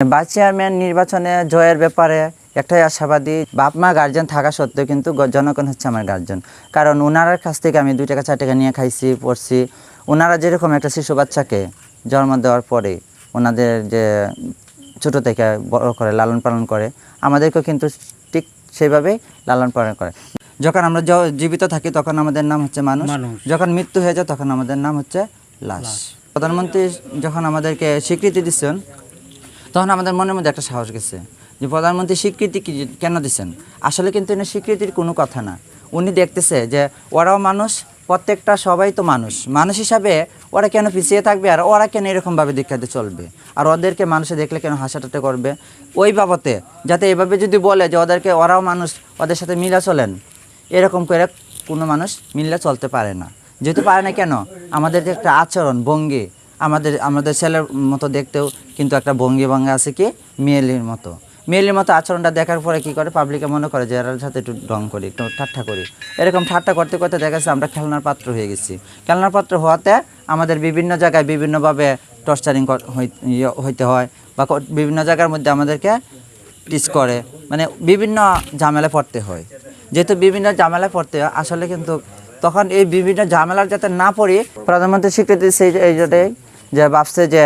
Vice chairman নির্বাচনে জয়ের ব্যাপারে একটাই আশাবাদী বাপ মা গার্জেন থাকা সত্ত্বেও কিন্তু জনগণ হচ্ছে আমার গার্জেন কারণ ওনার কাছ থেকে আমি দুই টাকা চার টাকা নিয়ে খাইছি পড়ছি। ওনারা যেরকম একটা শিশু বাচ্চাকে জন্ম দেওয়ার পরে ওনাদের যে ছোটো থেকে বড় করে লালন পালন করে আমাদেরকেও কিন্তু ঠিক সেইভাবেই লালন পালন করে। যখন আমরা জীবিত থাকি তখন আমাদের নাম হচ্ছে মানুষ। মানুষ। যখন মৃত্যু হয়ে যায় তখন আমাদের নাম হচ্ছে লাশ। প্রধানমন্ত্রী যখন আমাদেরকে স্বীকৃতি দিচ্ছেন তখন আমাদের মনের মধ্যে একটা সাহস গেছে যে প্রধানমন্ত্রী স্বীকৃতি কেন দিচ্ছেন আসলে কিন্তু এনে স্বীকৃতির কোনো কথা না। উনি দেখতেছে যে ওরাও মানুষ, প্রত্যেকটা সবাই তো মানুষ। মানুষ হিসাবে ওরা কেন পিছিয়ে থাকবে আর ওরা কেন এরকমভাবে দীক্ষাতে চলবে? আর ওদেরকে মানুষে দেখলে কেন হাসাটাতে করবে? ওই বাবতে যাতে এভাবে যদি বলে যে ওদেরকে ওরাও মানুষ, ওদের সাথে মিলা চলেন, এরকম করে কোনো মানুষ মিললে চলতে পারে না। যেহেতু পারে না কেন? আমাদের যে একটা আচরণ, ভঙ্গি আমাদের আমাদের ছেলের মতো দেখতেও কিন্তু একটা ভঙ্গি ভঙ্গি আছে কি? মেয়েলির মতো। মেয়েলির মতো আচরণটা দেখার পরে কি করে? পাবলিকে মনে করে যে এর সাথে একটু ডং করি, একটু ঠাট্টা করি। এরকম ঠাট্টা করতে করতে দেখা যাচ্ছে আমরা খেলনার পাত্র হয়ে গেছি। খেলনার পাত্র হওয়াতে আমাদের বিভিন্ন জায়গায় বিভিন্নভাবে টর্চারিং হইতে হয় বা বিভিন্ন জায়গার মধ্যে আমাদেরকে টিচ করে। মানে বিভিন্ন ঝামেলা পড়তে হয়। যেহেতু বিভিন্ন ঝামেলা পড়তে হয়, আসলে কিন্তু তখন এই বিভিন্ন ঝামেলার যাতে না পড়ি প্রধানমন্ত্রী স্বীকৃতি সেই যে ভাবছে যে,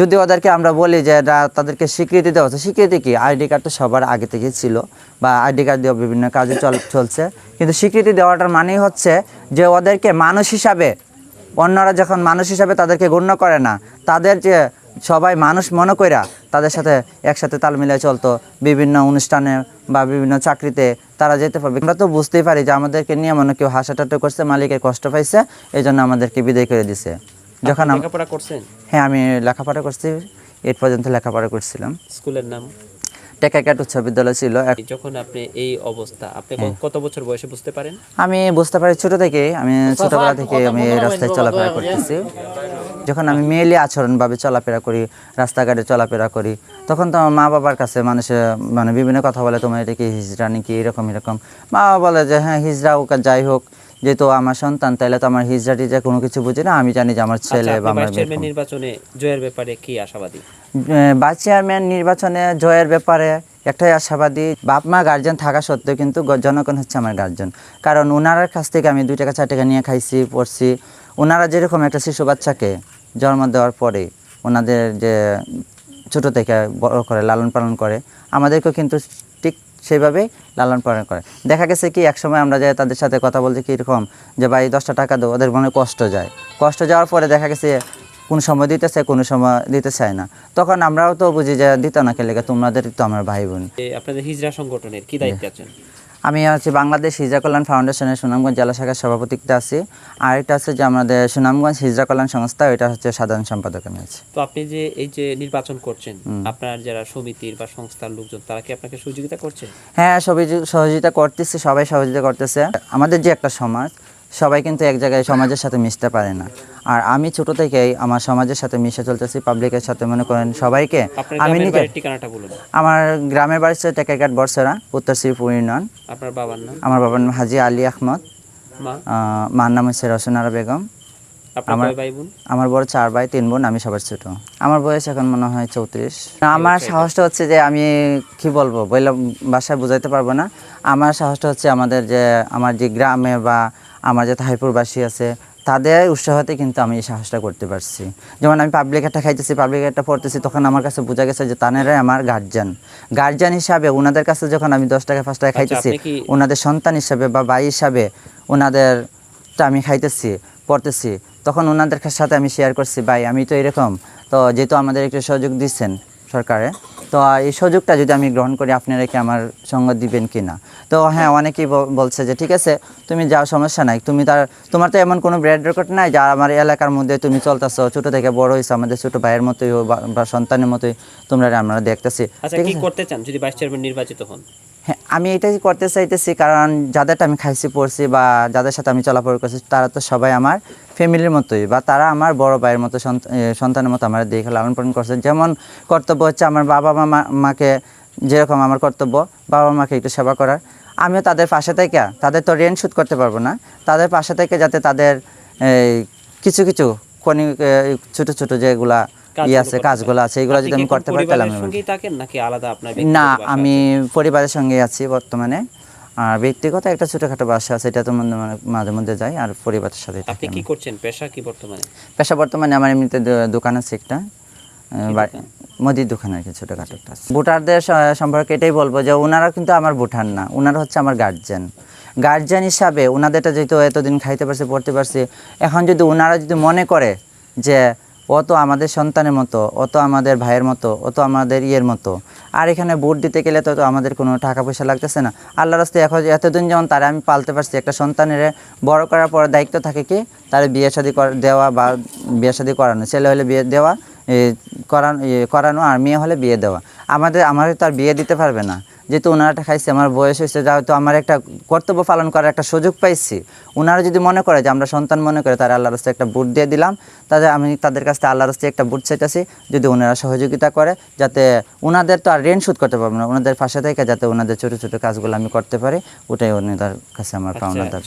যদি ওদেরকে আমরা বলি যে এটা তাদেরকে স্বীকৃতি দেওয়া হচ্ছে, স্বীকৃতি কি? আইডি কার্ড তো সবার আগে থেকে ছিল বা আইডি কার্ড দিয়ে বিভিন্ন কাজে চল, চলছে। কিন্তু স্বীকৃতি দেওয়াটার মানেই হচ্ছে যে ওদেরকে মানুষ হিসাবে, অন্যরা যখন মানুষ হিসাবে তাদেরকে গণ্য করে না, তাদের যে সবাই মানুষ মনে কইরা তাদের সাথে একসাথে তাল মিলিয়ে চলতো, বিভিন্ন অনুষ্ঠানে বা বিভিন্ন চাকরিতে তারা যেতে পারবে। আমরা তো বুঝতেই পারি যে আমাদেরকে নিয়ে মনে কেউ হাসাটাটা করছে, মালিকের কষ্ট পাইছে এই জন্য আমাদেরকে বিদায় করে দিছে। যখন আম- লেখাপড়া করছেন? হ্যাঁ আমি লেখাপড়া করছি। এইট পর্যন্ত লেখাপড়া করছিলাম। স্কুলের নাম? টেকাকাট উচ্চ বিদ্যালয় ছিল। যখন আপনি এই অবস্থা আপনি কত বছর বয়সে বুঝতে পারেন? আমি বুঝতে পারি ছোট থেকে। আমি ছোটবেলা থেকে আমি এই রাস্তায় চলাফেরা করতেছি। যখন আমি মেয়েলি আচরণভাবে চলাফেরা করি রাস্তাঘাটে চলাফেরা করি তখন তো আমার মা বাবার কাছে মানুষে মানে বিভিন্ন কথা বলে তোমার এটা কি হিজড়া নাকি এরকম এরকম? মা বাবা বলে যে হ্যাঁ হিজড়া হোক যাই হোক যেহেতু আমার সন্তান তাইলে তো আমার হিজড়া টিজড়া কোনো কিছু বুঝি না আমি জানি যে আমার ছেলে আচ্ছা, বা আমার চেয়ারম্যান নির্বাচনে জয়ের ব্যাপারে কি আশাবাদী? ভাইস চেয়ারম্যান নির্বাচনে জয়ের ব্যাপারে একটাই আশাবাদী বাপ মা গার্জেন থাকা সত্ত্বেও কিন্তু জনগণ হচ্ছে আমার গার্জেন কারণ ওনার কাছ থেকে আমি দুই টাকা চার টাকা নিয়ে খাইছি পড়ছি। ওনারা যেরকম একটা শিশু বাচ্চাকে জন্ম দেওয়ার পরে ওনাদের যে ছোট থেকে বড় করে লালন পালন করে আমাদেরকেও কিন্তু সেইভাবেই লালন পালন করে। দেখা গেছে কি একসময় আমরা যাই তাদের সাথে কথা বলছি কীরকম যে ভাই দশটা টাকা দো ওদের মনে কষ্ট যায়। কষ্ট যাওয়ার পরে দেখা গেছে কোন সময় দিতে চায় কোনো সময় দিতে চায় না। তখন আমরাও তো বুঝি যে দিত না খেলে তোমাদের তো আমার ভাই বোন আপনাদের হিজরা সংগঠনের কি দায়িত্ব আছেন? আমি হচ্ছে বাংলাদেশ হিজরা কল্যাণ ফাউন্ডেশনের সুনামগঞ্জ জেলা শাখার সভাপতিতে আছি। আর এটা হচ্ছে যে আমাদের সুনামগঞ্জ হিজরা কল্যাণ সংস্থা এটা হচ্ছে সাধারণ সম্পাদক আমি আছি। তো আপনি যে এই যে নির্বাচন করছেন আপনার যারা সমিতির বা সংস্থার লোকজন তারা কি আপনাকে সহযোগিতা করছে? হ্যাঁ সবাই সহযোগিতা করতেছে সবাই সহযোগিতা করতেছে। আমাদের যে একটা সমাজ সবাই কিন্তু এক জায়গায় সমাজের সাথে মিশতে পারে না। আর আমি ছোট থেকেই আমার সমাজের সাথে মিশে চলতেছি পাবলিকের সাথে মনে করেন সবাইকে। আমি নিজে আমার গ্রামের বাড়ি হচ্ছে টেকাইঘাট বর্ষরা উত্তর শ্রীপুর ইউনিয়ন। আপনার বাবার নাম? আমার বাবার নাম হাজি আলী আহমদ। মার নাম হচ্ছে রসনারা বেগম। আমার- আমার বড় চার ভাই তিন বোন আমি সবার ছোট। আমার বয়স এখন মনে হয় চৌত্রিশ। আমার সাহসটা হচ্ছে যে আমি কি বলব বললাম বাসায় বুঝাইতে পারব না। আমার সাহসটা হচ্ছে আমাদের যে আমার যে গ্রামে বা আমার যে তাহিপুরবাসী আছে তাদের উৎসাহতে কিন্তু আমি এই সাহসটা করতে পারছি। যেমন আমি পাবলিক একটা খাইতেছি পাবলিক একটা পড়তেছি তখন আমার কাছে বোঝা গেছে যে তানেরাই আমার গার্জিয়ান গার্জিয়ান হিসাবে ওনাদের কাছে যখন আমি দশ টাকা পাঁচ টাকা খাইতেছি ওনাদের সন্তান হিসাবে বা ভাই হিসাবে ওনাদের তা আমি খাইতেছি পড়তেছি। তখন ওনাদের সাথে আমি শেয়ার করছি ভাই আমি তো এরকম। তো যেহেতু আমাদের একটু সহযোগ দিচ্ছেন সরকারে তো এই সুযোগটা যদি আমি গ্রহণ করি আপনারা কি আমার সঙ্গ দিবেন কি না? তো হ্যাঁ অনেকেই বলছে যে ঠিক আছে তুমি যাও সমস্যা নাই। তুমি তার তোমার তো এমন কোনো ব্র্যাড রেকর্ড নাই যা আমার এলাকার মধ্যে তুমি চলতেছো ছোট থেকে বড় হয়েছে আমাদের ছোট ভাইয়ের মতোই বা- সন্তানের মতোই তোমরা আমরা দেখতেছি। আচ্ছা কি করতে চান যদি ভাইস চেয়ারম্যান নির্বাচিত হন? আমি এটাই করতে চাইতেছি, কারণ যাদেরটা আমি খাইছি, পড়ছি বা যাদের সাথে আমি চলাফেরা করছি, তারা তো সবাই আমার ফ্যামিলির মতোই বা তারা আমার বড় ভাইয়ের মতো সন্ত- সন্তানের মতো আমার দেখে লালন পালন করছে যেমন কর্তব্য হচ্ছে আমার বাবা মা মাকে, যেরকম আমার কর্তব্য, বাবা মাকে একটু সেবা করার। আমিও তাদের পাশে থেকে তাদের তো ঋণ শোধ করতে পারব না। তাদের পাশে থেকে যাতে তাদের কিছু কিছু খনি ছোটো ছোটো যেগুলা ই আছে কাজগুলো আছে এগুলো যদি আমি করতে পারি তাহলে আমি নাকি আলাদা আপনার না আমি পরিবারের সঙ্গে আছি বর্তমানে। আর ব্যক্তিগত একটা ছোটোখাটো বাসা আছে এটা তো মানে- মাঝে মধ্যে যাই আর পরিবারের সাথে আপনি কি করছেন? পেশা কি বর্তমানে? পেশা বর্তমানে আমার এমনিতে দোকান আছে একটা। মুদির দোকান? আর কি ছোটোখাটো একটা ভোটারদের সম্পর্কে এটাই বলব যে ওনারা কিন্তু আমার ভোটার না ওনারা হচ্ছে আমার গার্জেন গার্জেন হিসাবে ওনাদেরটা যেহেতু এতদিন খাইতে পারছে পড়তে পারছে এখন যদি ওনারা যদি মনে করে যে ও তো আমাদের সন্তানের মতো, ও তো আমাদের ভাইয়ের মতো, ও তো আমাদের ইয়ের মতো। আর এখানে ভোট দিতে গেলে তো আমাদের কোনো টাকা পয়সা লাগতেছে না। আল্লাহ রাস্তে এখন এতদিন যেমন তারা আমি পালতে পারছি, একটা সন্তানের বড় করার পর দায়িত্ব থাকে কি? তার বিয়ে শাদী দেওয়া বা বিয়ে শাদী করানো। ছেলে হলে বিয়ে দেওয়া করানো করানো আর মেয়ে হলে বিয়ে দেওয়া। আমাদের আমাদের তো আর বিয়ে দিতে পারবে না। যেহেতু ওনারাটা খাইছে আমার বয়স হয়েছে যা তো আমার একটা কর্তব্য পালন করার একটা সুযোগ পাইছি ওনারা যদি মনে করে যে আমরা সন্তান মনে করে তারা আল্লাহর রাস্তায় একটা বুট দিয়ে দিলাম। তাদের আমি তাদের কাছ থেকে আল্লাহর রাস্তায় একটা বুট চাইতেছি যদি ওনারা সহযোগিতা করে যাতে ওনাদের তো আর ঋণ শোধ করতে পারব না ওনাদের পাশে থেকে যাতে ওনাদের ছোটো ছোটো কাজগুলো আমি করতে পারি ওটাই ওনাদের কাছে আমার পাওনা দাবি।